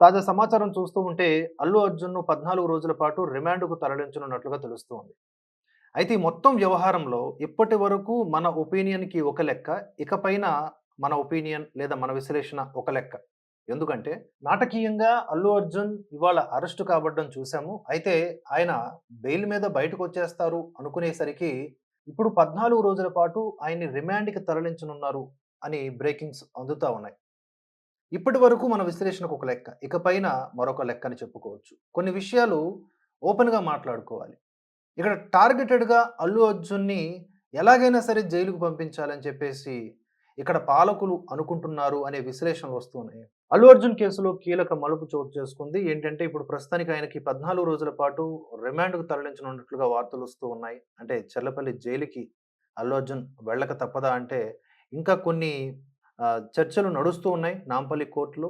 తాజా సమాచారం చూస్తూ ఉంటే అల్లు అర్జున్ను పద్నాలుగు రోజుల పాటు రిమాండ్కు తరలించనున్నట్లుగా తెలుస్తోంది. అయితే ఈ మొత్తం వ్యవహారంలో ఇప్పటి వరకు మన ఒపీనియన్కి ఒక లెక్క ఇకపైన మన ఒపీనియన్ లేదా మన విశ్లేషణ ఒక లెక్క. ఎందుకంటే నాటకీయంగా అల్లు అర్జున్ ఇవాళ అరెస్టు కాబడ్డం చూసాము. అయితే ఆయన బెయిల్ మీద బయటకు వచ్చేస్తారు అనుకునేసరికి ఇప్పుడు పద్నాలుగు రోజుల పాటు ఆయన్ని రిమాండ్కి తరలించనున్నారు అని బ్రేకింగ్స్ అందుతా ఉన్నాయి. ఇప్పటి వరకు మన విశ్లేషణకు ఒక లెక్క. ఇకపైన మరొక లెక్క అని చెప్పుకోవచ్చు. కొన్ని విషయాలు ఓపెన్గా మాట్లాడుకోవాలి. ఇక్కడ టార్గెటెడ్గా అల్లు అర్జున్ని ఎలాగైనా సరే జైలుకు పంపించాలని చెప్పేసి ఇక్కడ పాలకులు అనుకుంటున్నారు అనే విశ్లేషణలు వస్తున్నాయి అల్లు అర్జున్ కేసులో కీలక మలుపు చోటు చేసుకుంది. ఏంటంటే ఇప్పుడు ప్రస్తుతానికి ఆయనకి పద్నాలుగు రోజుల పాటు రిమాండ్కు తరలించనున్నట్లుగా వార్తలు వస్తూ ఉన్నాయి. అంటే చెల్లపల్లి జైలుకి అల్లు అర్జున్ వెళ్ళక తప్పదా అంటే ఇంకా కొన్ని చర్చలు నడుస్తూ ఉన్నాయి నాంపల్లి కోర్టులో.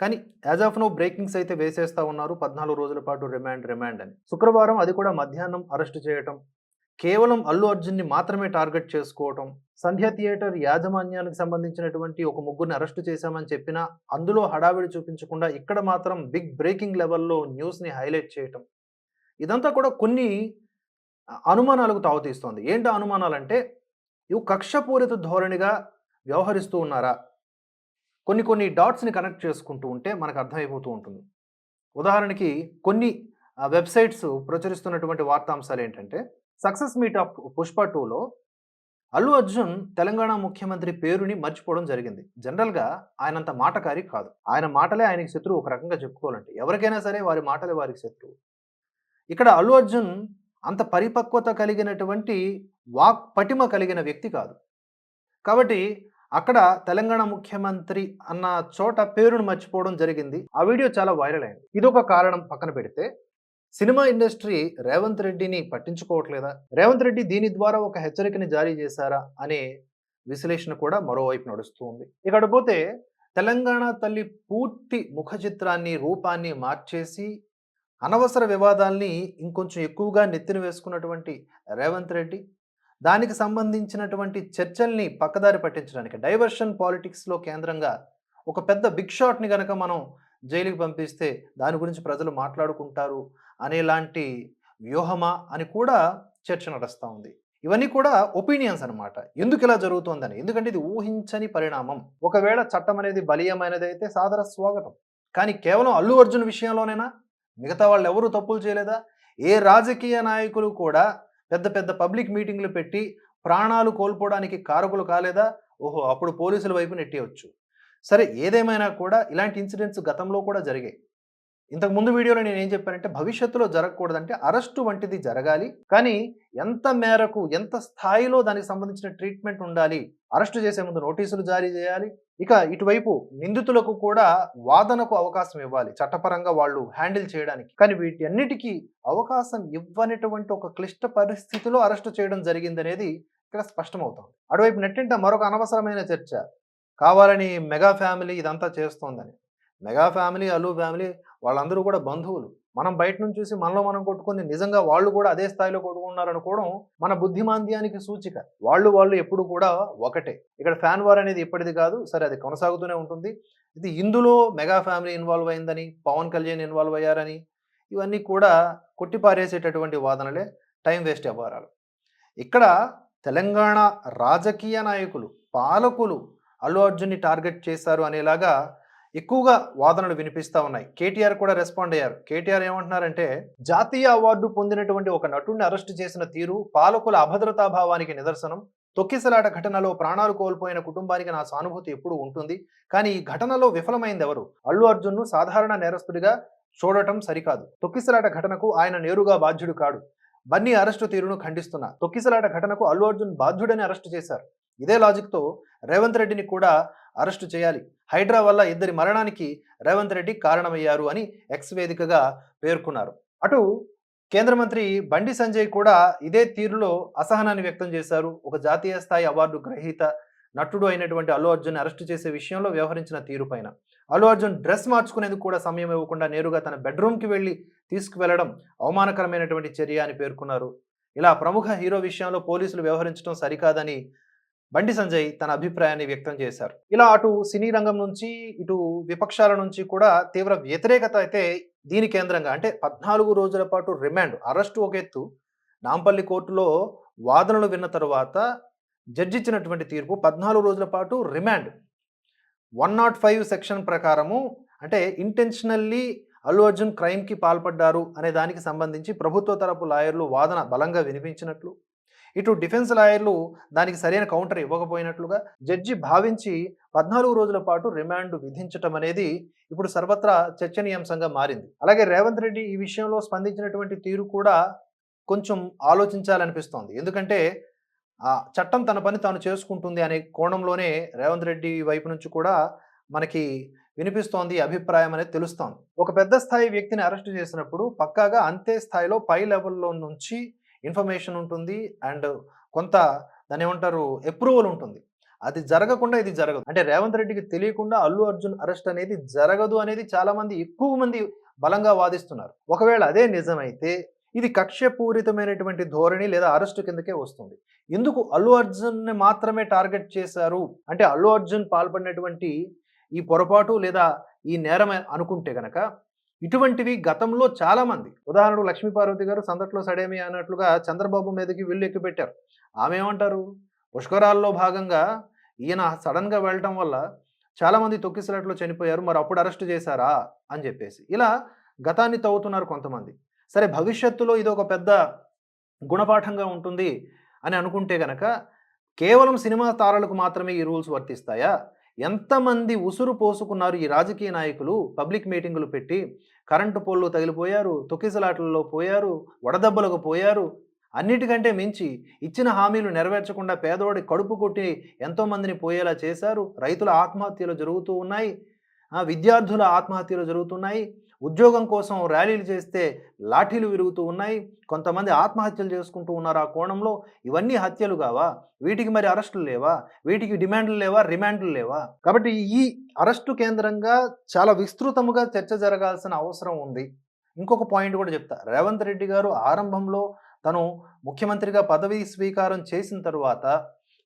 కానీ యాజ్ ఆఫ్ నో బ్రేకింగ్స్ అయితే వేసేస్తా ఉన్నారు. పద్నాలుగు రోజుల పాటు రిమాండ్ రిమాండ్ అని. శుక్రవారం అది కూడా మధ్యాహ్నం అరెస్ట్ చేయటం కేవలం అల్లు అర్జున్ని మాత్రమే టార్గెట్ చేసుకోవటం సంధ్య థియేటర్ యాజమాన్యానికి సంబంధించినటువంటి ఒక ముగ్గురిని అరెస్ట్ చేశామని చెప్పినా అందులో హడావిడి చూపించకుండా ఇక్కడ మాత్రం బిగ్ బ్రేకింగ్ లెవెల్లో న్యూస్ని హైలైట్ చేయటం. ఇదంతా కూడా కొన్ని అనుమానాలకు తావుతీస్తోంది. ఏంటి అనుమానాలు అనుమానాలంటే ఇవి కక్షపూరిత ధోరణిగా వ్యవహరిస్తూ ఉన్నారా? కొన్ని కొన్ని డాట్స్ని కనెక్ట్ చేసుకుంటూ ఉంటే మనకు అర్థమైపోతూ ఉంటుంది. ఉదాహరణకి కొన్ని వెబ్సైట్స్ ప్రచురిస్తున్నటువంటి వార్తాంశాలు ఏంటంటే సక్సెస్ మీట్ ఆఫ్ పుష్ప టూలో అల్లు అర్జున్ తెలంగాణ ముఖ్యమంత్రి పేరుని మర్చిపోవడం జరిగింది. జనరల్గా ఆయనంత మాటకారి కాదు. ఆయన మాటలే ఆయనకి శత్రువు. ఒక రకంగా చెప్పుకోవాలంటే ఎవరికైనా సరే వారి మాటలే వారికి శత్రువు. ఇక్కడ అల్లు అర్జున్ అంత పరిపక్వత కలిగినటువంటి వాక్ పటిమ కలిగిన వ్యక్తి కాదు. కాబట్టి అక్కడ తెలంగాణ ముఖ్యమంత్రి అన్న చోట పేరును మర్చిపోవడం జరిగింది. ఆ వీడియో చాలా వైరల్ అయింది. ఇదొక కారణం పక్కన పెడితే సినిమా ఇండస్ట్రీ రేవంత్ రెడ్డిని పట్టించుకోవట్లేదా? రేవంత్ రెడ్డి దీని ద్వారా ఒక హెచ్చరికని జారీ చేశారా? అనే విశ్లేషణ కూడా మరోవైపు నడుస్తూ ఉంది. ఇక్కడ పోతే తెలంగాణ తల్లి పూర్తి ముఖ చిత్రాన్ని రూపాన్ని మార్చేసి అనవసర వివాదాల్ని ఇంకొంచెం ఎక్కువగా నెత్తిన వేసుకున్నటువంటి రేవంత్ రెడ్డి దానికి సంబంధించినటువంటి చర్చల్ని పక్కదారి పట్టించడానికి డైవర్షన్ పాలిటిక్స్లో కేంద్రంగా ఒక పెద్ద బిగ్ షాట్ని కనుక మనం జైలుకి పంపిస్తే దాని గురించి ప్రజలు మాట్లాడుకుంటారు అనేలాంటి వ్యూహమా అని కూడా చర్చ నడుస్తూ ఉంది. ఇవన్నీ కూడా ఒపీనియన్స్ అనమాట ఎందుకు ఇలా జరుగుతోందని? ఎందుకంటే ఇది ఊహించని పరిణామం. ఒకవేళ చట్టం అనేది బలీయమైనది అయితే సాదర స్వాగతం. కానీ కేవలం అల్లు అర్జున్ విషయంలోనేనా? మిగతా వాళ్ళు ఎవరు తప్పులు చేయలేదా? ఏ రాజకీయ నాయకులు కూడా పెద్ద పెద్ద పబ్లిక్ మీటింగ్లు పెట్టి ప్రాణాలు కోల్పోవడానికి కారకులు కాలేదా? ఓహో అప్పుడు పోలీసుల వైపు నెట్టేయవచ్చు సరే ఏదేమైనా కూడా ఇలాంటి ఇన్సిడెంట్స్ గతంలో కూడా జరిగాయి. ఇంతకు ముందు వీడియోలో నేను ఏం చెప్పానంటే భవిష్యత్తులో జరగకూడదంటే అరెస్టు వంటిది జరగాలి. కానీ ఎంత మేరకు ఎంత స్థాయిలో దానికి సంబంధించిన ట్రీట్మెంట్ ఉండాలి అరెస్టు చేసే ముందు నోటీసులు జారీ చేయాలి ఇక ఇటువైపు నిందితులకు కూడా వాదనకు అవకాశం ఇవ్వాలి చట్టపరంగా వాళ్ళు హ్యాండిల్ చేయడానికి. కానీ వీటి అన్నిటికీ అవకాశం ఇవ్వనటువంటి ఒక క్లిష్ట పరిస్థితిలో అరెస్టు చేయడం జరిగిందనేది ఇక్కడ స్పష్టమవుతోంది. అటువైపు నెట్టింట మరొక అనవసరమైన చర్చ. కావాలని మెగా ఫ్యామిలీ ఇదంతా చేస్తోందని. మెగా ఫ్యామిలీ అలు ఫ్యామిలీ వాళ్ళందరూ కూడా బంధువులు. మనం బయట నుంచి చూసి మనలో మనం కొట్టుకుని నిజంగా వాళ్ళు కూడా అదే స్థాయిలో కొట్టుకున్నారు మన బుద్ధిమాంద్యానికి సూచిక. వాళ్ళు వాళ్ళు ఎప్పుడు కూడా ఒకటే. ఇక్కడ ఫ్యాన్ వార్ అనేది ఇప్పటిది కాదు. సరే అది కొనసాగుతూనే ఉంటుంది. ఇది ఇందులో మెగా ఫ్యామిలీ ఇన్వాల్వ్ అయిందని పవన్ కళ్యాణ్ ఇన్వాల్వ్ అయ్యారని ఇవన్నీ కూడా కొట్టిపారేసేటటువంటి వాదనలే టైం వేస్ట్ వ్యవహారాలు. ఇక్కడ తెలంగాణ రాజకీయ నాయకులు పాలకులు అల్లు అర్జున్ని టార్గెట్ చేశారు అనేలాగా ఎక్కువగా వాదనలు వినిపిస్తా ఉన్నాయి. కేటీఆర్ కూడా రెస్పాండ్ అయ్యారు. కేటీఆర్ ఏమంటున్నారంటే జాతీయ అవార్డు పొందినటువంటి ఒక నటుడిని అరెస్టు చేసిన తీరు పాలకుల అభద్రతా భావానికి నిదర్శనం తొక్కిసలాట ఘటనలో ప్రాణాలు కోల్పోయిన కుటుంబానికి నా సానుభూతి ఎప్పుడూ ఉంటుంది. కానీ ఈ ఘటనలో విఫలమైంది ఎవరు? అల్లు అర్జున్ను సాధారణ నేరస్తుడిగా చూడటం సరికాదు. తొక్కిసలాట ఘటనకు ఆయన నేరుగా బాధ్యుడు కాడు. బన్నీ అరెస్టు తీరును ఖండిస్తున్నా. తొక్కిసలాట ఘటనకు అల్లు అర్జున్ బాధ్యుడని అరెస్టు చేశారు. ఇదే లాజిక్తో రేవంత్ రెడ్డిని కూడా అరెస్టు చేయాలి. హైడ్రా వల్ల ఇద్దరి మరణానికి రేవంత్ రెడ్డి కారణమయ్యారు అని ఎక్స్ వేదికగా పేర్కొన్నారు. అటు కేంద్ర మంత్రి బండి సంజయ్ కూడా ఇదే తీరులో అసహనాన్ని వ్యక్తం చేశారు. ఒక జాతీయ స్థాయి అవార్డు గ్రహీత నటుడు అయినటువంటి అల్లు అర్జున్ అరెస్టు చేసే విషయంలో వ్యవహరించిన తీరుపైన అల్లు అర్జున్ డ్రెస్ మార్చుకునేందుకు కూడా సమయం ఇవ్వకుండా నేరుగా తన బెడ్రూమ్కి వెళ్ళి తీసుకువెళ్ళడం అవమానకరమైనటువంటి చర్య అని పేర్కొన్నారు. ఇలా ప్రముఖ హీరో విషయంలో పోలీసులు వ్యవహరించడం సరికాదని బండి సంజయ్ తన అభిప్రాయాన్ని వ్యక్తం చేశారు. ఇలా అటు సినీ రంగం నుంచి ఇటు విపక్షాల నుంచి కూడా తీవ్ర వ్యతిరేకత అయితే దీని కేంద్రంగా. అంటే పద్నాలుగు రోజుల పాటు రిమాండ్ అరెస్టు ఒక ఎత్తు. నాంపల్లి కోర్టులో వాదనలు విన్న తరువాత జడ్జి ఇచ్చినటువంటి తీర్పు పద్నాలుగు రోజుల పాటు remand. One not five section ప్రకారము అంటే ఇంటెన్షనల్లీ అల్లు అర్జున్ క్రైమ్కి పాల్పడ్డారు అనే దానికి సంబంధించి ప్రభుత్వ తరపు లాయర్లు వాదన బలంగా వినిపించినట్లు. ఇటు డిఫెన్స్ లాయర్లు దానికి సరైన కౌంటర్ ఇవ్వకపోయినట్లుగా జడ్జి భావించి పద్నాలుగు రోజుల పాటు రిమాండ్ విధించటం అనేది ఇప్పుడు సర్వత్రా చర్చనీయాంశంగా మారింది. అలాగే రేవంత్ రెడ్డి ఈ విషయంలో స్పందించినటువంటి తీరు కూడా కొంచెం ఆలోచించాలనిపిస్తోంది. ఎందుకంటే ఆ చట్టం తన పని తాను చేసుకుంటుంది అనే కోణంలోనే రేవంత్ రెడ్డి వైపు నుంచి కూడా మనకి వినిపిస్తోంది అభిప్రాయం అనేది తెలుస్తోంది. ఒక పెద్ద స్థాయి వ్యక్తిని అరెస్ట్ చేసినప్పుడు పక్కాగా అంతే స్థాయిలో పై లెవెల్లో నుంచి ఇన్ఫర్మేషన్ ఉంటుంది అండ్ కొంత దాని ఏమంటారు అప్రూవల్ ఉంటుంది. అది జరగకుండా ఇది జరగదు. అంటే రేవంత్ రెడ్డికి తెలియకుండా అల్లు అర్జున్ అరెస్ట్ అనేది జరగదు అనేది చాలా మంది ఎక్కువ మంది బలంగా వాదిస్తున్నారు. ఒకవేళ అదే నిజమైతే ఇది కక్ష్యపూరితమైనటువంటి ధోరణి లేదా అరెస్టు కిందకే వస్తుంది. ఎందుకు అల్లు అర్జున్ని మాత్రమే టార్గెట్ చేశారు? అంటే అల్లు అర్జున్ పాల్పడినటువంటి ఈ పొరపాటు లేదా ఈ నేరం అనుకుంటే గనక ఇటువంటివి గతంలో చాలామంది ఉదాహరణకు లక్ష్మీపార్వతి గారు సందట్లో సడేమి అన్నట్లుగా చంద్రబాబు మీదకి వీళ్ళు ఎక్కిపెట్టారు. ఆమె ఏమంటారు? పుష్కరాల్లో భాగంగా ఈయన సడన్గా వెళ్ళటం వల్ల చాలామంది తొక్కిసలాట్లో చనిపోయారు. మరి అప్పుడు అరెస్ట్ చేశారా? అని చెప్పేసి. ఇలా గతాన్ని తవ్వుతున్నారు కొంతమంది. సరే భవిష్యత్తులో ఇది ఒక పెద్ద గుణపాఠంగా ఉంటుంది అని అనుకుంటే గనక కేవలం సినిమా తారలకు మాత్రమే ఈ రూల్స్ వర్తిస్తాయా? ఎంతమంది ఉసురు పోసుకున్నారు ఈ రాజకీయ నాయకులు? పబ్లిక్ మీటింగులు పెట్టి కరెంటు పోల్లు తగిలిపోయారు తొక్కిసలాటల్లో పోయారు వడదెబ్బలకు పోయారు. అన్నిటికంటే మించి ఇచ్చిన హామీలు నెరవేర్చకుండా పేదవాడి కడుపు కొట్టి ఎంతోమందిని పోయేలా చేశారు? రైతుల ఆత్మహత్యలు జరుగుతూ ఉన్నాయి. విద్యార్థుల ఆత్మహత్యలు జరుగుతున్నాయి. ఉద్యోగం కోసం ర్యాలీలు చేస్తే లాఠీలు విరుగుతూ ఉన్నాయి. కొంతమంది ఆత్మహత్యలు చేసుకుంటూ ఉన్నారు ఆ కోణంలో. ఇవన్నీ హత్యలు కావా? వీటికి మరి అరెస్టులు లేవా? వీటికి డిమాండ్లు లేవా? రిమాండ్లు లేవా? కాబట్టి ఈ అరెస్టు కేంద్రంగా చాలా విస్తృతముగా చర్చ జరగాల్సిన అవసరం ఉంది. ఇంకొక పాయింట్ కూడా చెప్తా. రేవంత్ రెడ్డి గారు ఆరంభంలో తను ముఖ్యమంత్రిగా పదవి స్వీకారం చేసిన తరువాత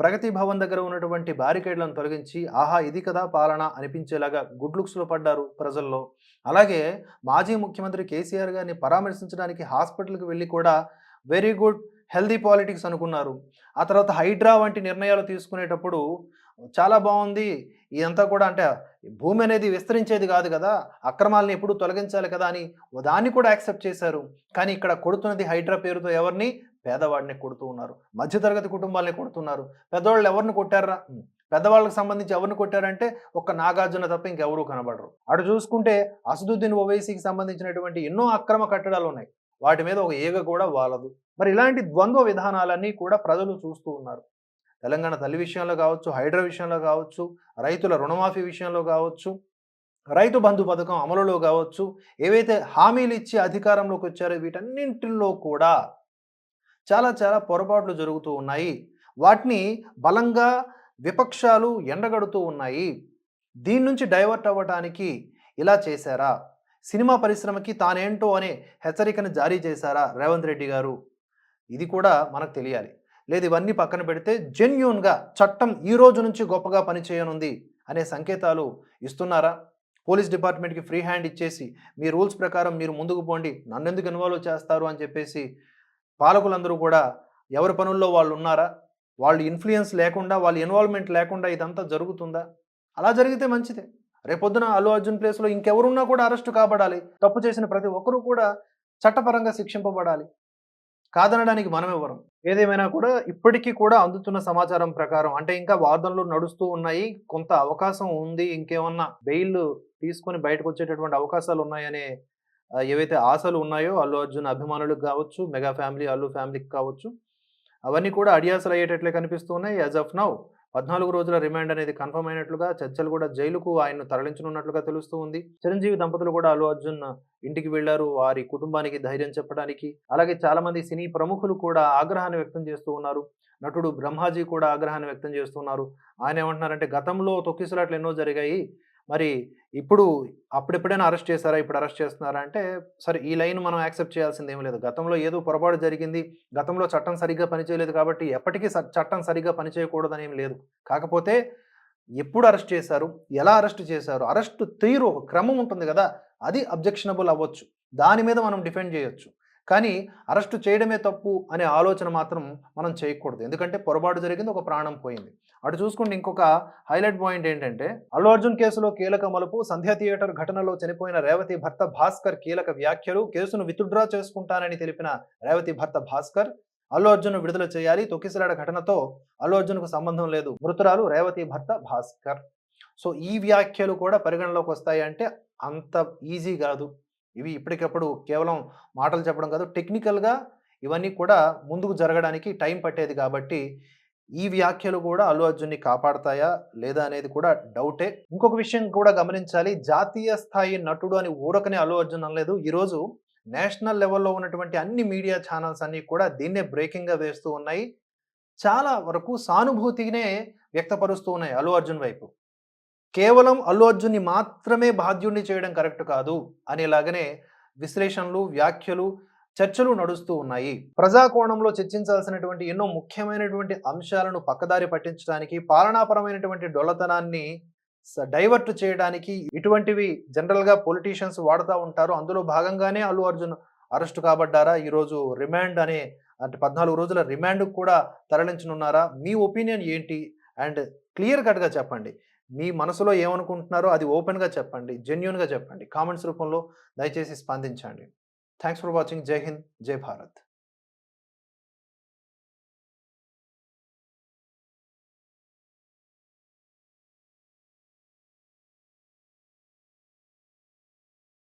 ప్రగతి భవన్ దగ్గర ఉన్నటువంటి బ్యారికేడ్లను తొలగించి ఆహా ఇది కదా పాలన అనిపించేలాగా గుడ్ లుక్స్లో పడ్డారు ప్రజల్లో. అలాగే మాజీ ముఖ్యమంత్రి కేసీఆర్ గారిని పరామర్శించడానికి హాస్పిటల్కి వెళ్ళి కూడా వెరీ గుడ్ హెల్దీ పాలిటిక్స్ అనుకున్నారు. ఆ తర్వాత హైడ్రా వంటి నిర్ణయాలు తీసుకునేటప్పుడు చాలా బాగుంది. ఇదంతా కూడా అంటే భూమి అనేది విస్తరించేది కాదు కదా అక్రమాలని ఎప్పుడు తొలగించాలి కదా అని దాన్ని కూడా యాక్సెప్ట్ చేశారు. కానీ ఇక్కడ కొడుతున్నది హైడ్రా పేరుతో ఎవరిని? పేదవాడిని కొడుతూ ఉన్నారు. మధ్యతరగతి కుటుంబాలని కొడుతున్నారు. పెద్దవాళ్ళు ఎవరిని కొట్టారా పెద్దవాళ్ళకి సంబంధించి ఎవరిని కొట్టారంటే ఒక్క నాగార్జున తప్ప ఇంకెవరూ కనబడరు. అటు చూసుకుంటే అసదుద్దీన్ ఓవైసీకి సంబంధించినటువంటి ఎన్నో అక్రమ కట్టడాలు ఉన్నాయి. వాటి మీద ఒక ఏగ కూడా వాలదు. మరి ఇలాంటి ద్వంద్వ విధానాలన్నీ కూడా ప్రజలు చూస్తూ ఉన్నారు. తెలంగాణ తల్లి విషయంలో కావచ్చు హైడ్రా విషయంలో కావచ్చు రైతుల రుణమాఫీ విషయంలో కావచ్చు రైతు బంధు పథకం అమలులో కావచ్చు ఏవైతే హామీలు ఇచ్చి అధికారంలోకి వచ్చారో వీటన్నింటిలో కూడా చాలా చాలా పొరపాట్లు జరుగుతూ ఉన్నాయి. వాటిని బలంగా విపక్షాలు ఎండగడుతూ ఉన్నాయి. దీని నుంచి డైవర్ట్ అవ్వటానికి ఇలా చేశారా? సినిమా పరిశ్రమకి తానేంటో అనే హెచ్చరికను జారీ చేశారా రేవంత్ రెడ్డి గారు? ఇది కూడా మనకు తెలియాలి. లేదు ఇవన్నీ పక్కన పెడితే జెన్యున్గా చట్టం ఈ రోజు నుంచి గొప్పగా పనిచేయనుంది అనే సంకేతాలు ఇస్తున్నారా? పోలీస్ డిపార్ట్మెంట్కి ఫ్రీ హ్యాండ్ ఇచ్చేసి మీ రూల్స్ ప్రకారం మీరు ముందుకు పోండి నన్నెందుకు ఇన్వాల్వ్ చేస్తారు అని చెప్పేసి పాలకులందరూ కూడా ఎవరి పనుల్లో వాళ్ళు ఉన్నారా? వాళ్ళు ఇన్ఫ్లుయెన్స్ లేకుండా వాళ్ళ ఇన్వాల్వ్మెంట్ లేకుండా ఇదంతా జరుగుతుందా? అలా జరిగితే మంచిదే. రేపొద్దున అల్లు అర్జున్ ప్లేస్లో ఇంకెవరున్నా కూడా అరెస్టు కాబడాలి. తప్పు చేసిన ప్రతి ఒక్కరూ కూడా చట్టపరంగా శిక్షింపబడాలి. కాదనడానికి మనం ఏదేమైనా కూడా ఇప్పటికీ కూడా అందుతున్న సమాచారం ప్రకారం అంటే ఇంకా వాదనలు నడుస్తూ ఉన్నాయి. కొంత అవకాశం ఉంది. ఇంకేమన్నా బెయిల్ తీసుకొని బయటకు వచ్చేటటువంటి అవకాశాలు ఉన్నాయనే ఏవైతే ఆశలు ఉన్నాయో అల్లు అర్జున్ అభిమానులకు కావచ్చు మెగా ఫ్యామిలీ అల్లు ఫ్యామిలీకి కావచ్చు అవన్నీ కూడా అడియాసలు అయ్యేటట్లే కనిపిస్తూ ఉన్నాయి యాజ్ ఆఫ్ నౌ పద్నాలుగు రోజుల రిమాండ్ అనేది కన్ఫర్మ్ అయినట్లుగా చర్చలు కూడా జైలుకు ఆయన్ను తరలించనున్నట్లుగా తెలుస్తూ ఉంది. చిరంజీవి దంపతులు కూడా అల్లు అర్జున్ ఇంటికి వెళ్ళారు వారి కుటుంబానికి ధైర్యం చెప్పడానికి. అలాగే చాలా మంది సినీ ప్రముఖులు కూడా ఆగ్రహాన్ని వ్యక్తం చేస్తూ ఉన్నారు. నటుడు బ్రహ్మాజీ కూడా ఆగ్రహాన్ని వ్యక్తం చేస్తున్నారు ఆయన ఏమంటున్నారంటే గతంలో తొక్కిసలాట్లు ఎన్నో జరిగాయి. మరి ఇప్పుడు అప్పుడెప్పుడైనా అరెస్ట్ చేశారా? ఇప్పుడు అరెస్ట్ చేస్తున్నారా? అంటే సరే ఈ లైన్ మనం యాక్సెప్ట్ చేయాల్సింది చేయాల్సిందేమి లేదు. గతంలో ఏదో పొరపాటు జరిగింది. గతంలో చట్టం సరిగ్గా పనిచేయలేదు కాబట్టి ఎప్పటికీ స చట్టం సరిగ్గా పనిచేయకూడదనేమి లేదు. కాకపోతే ఎప్పుడు అరెస్ట్ చేశారు? ఎలా అరెస్ట్ చేశారు? అరెస్ట్ తీరు ఒక క్రమం ఉంటుంది కదా అది అబ్జెక్షనబుల్ అవ్వచ్చు. దాని మీద మనం డిఫెండ్ చేయొచ్చు కానీ అరెస్టు చేయడమే తప్పు అనే ఆలోచన మాత్రం మనం చేయకూడదు. ఎందుకంటే పొరపాటు జరిగింది. ఒక ప్రాణం పోయింది. అటు చూసుకుంటే ఇంకొక హైలైట్ పాయింట్ ఏంటంటే అల్లు అర్జున్ కేసులో కీలక మలుపు సంధ్య థియేటర్ ఘటనలో చనిపోయిన రేవతి భర్త భాస్కర్ కీలక వ్యాఖ్యలు కేసును విత్‌డ్రా చేసుకుంటానని తెలిపిన రేవతి భర్త భాస్కర్ అల్లు అర్జున్ విడుదల చేయాలి. తొక్కిసలాడ ఘటనతో అల్లు అర్జున్‌కు సంబంధం లేదు. మృతురాలు రేవతి భర్త భాస్కర్. సో ఈ వ్యాఖ్యలు కూడా పరిగణలోకి వస్తాయి అంటే అంత ఈజీ కాదు ఇవి ఇప్పటికప్పుడు కేవలం మాటలు చెప్పడం కాదు. టెక్నికల్‌గా ఇవన్నీ కూడా ముందుకు జరగడానికి టైం పట్టేది కాబట్టి ఈ వ్యాఖ్యలు కూడా అల్లు అర్జున్‌ని కాపాడతాయా? లేదా? అనేది కూడా డౌటే. ఇంకొక విషయం కూడా గమనించాలి. జాతీయ స్థాయి నటుడు అని ఊరకనే అల్లు అర్జున్ అనలేదు. ఈరోజు నేషనల్ లెవెల్‌లో ఉన్నటువంటి అన్ని మీడియా ఛానల్స్ అన్నీ కూడా దీన్నే బ్రేకింగ్‌గా వేస్తూ ఉన్నాయి. చాలా వరకు సానుభూతినే వ్యక్తపరుస్తూ ఉన్నాయి అల్లు అర్జున్ వైపు. కేవలం అల్లు అర్జున్‌ని మాత్రమే బాధ్యుణ్ణి చేయడం కరెక్ట్ కాదు అనేలాగనే విశ్లేషణలు, వ్యాఖ్యలు, చర్చలు నడుస్తూ ఉన్నాయి. ప్రజాకోణంలో చర్చించాల్సినటువంటి ఎన్నో ముఖ్యమైనటువంటి అంశాలను పక్కదారి పట్టించడానికి, పాలనాపరమైనటువంటి డొల్లతనాన్ని డైవర్ట్ చేయడానికి ఇటువంటివి జనరల్‌గా పొలిటీషియన్స్ వాడుతూ ఉంటారు. అందులో భాగంగానే అల్లు అర్జున్ అరెస్టు కాబడ్డారా? ఈరోజు రిమాండ్ అనే అంటే 14 రోజుల రిమాండ్ కూడా తరలించనున్నారా? మీ ఒపీనియన్ ఏంటి? అండ్ క్లియర్ కట్‌గా చెప్పండి. మీ మనసులో ఏమనుకుంటున్నారో అది ఓపెన్‌గా చెప్పండి. జెన్యున్గా చెప్పండి. కామెంట్స్ రూపంలో దయచేసి స్పందించండి. Thanks for watching. జై హింద్. జై భారత్.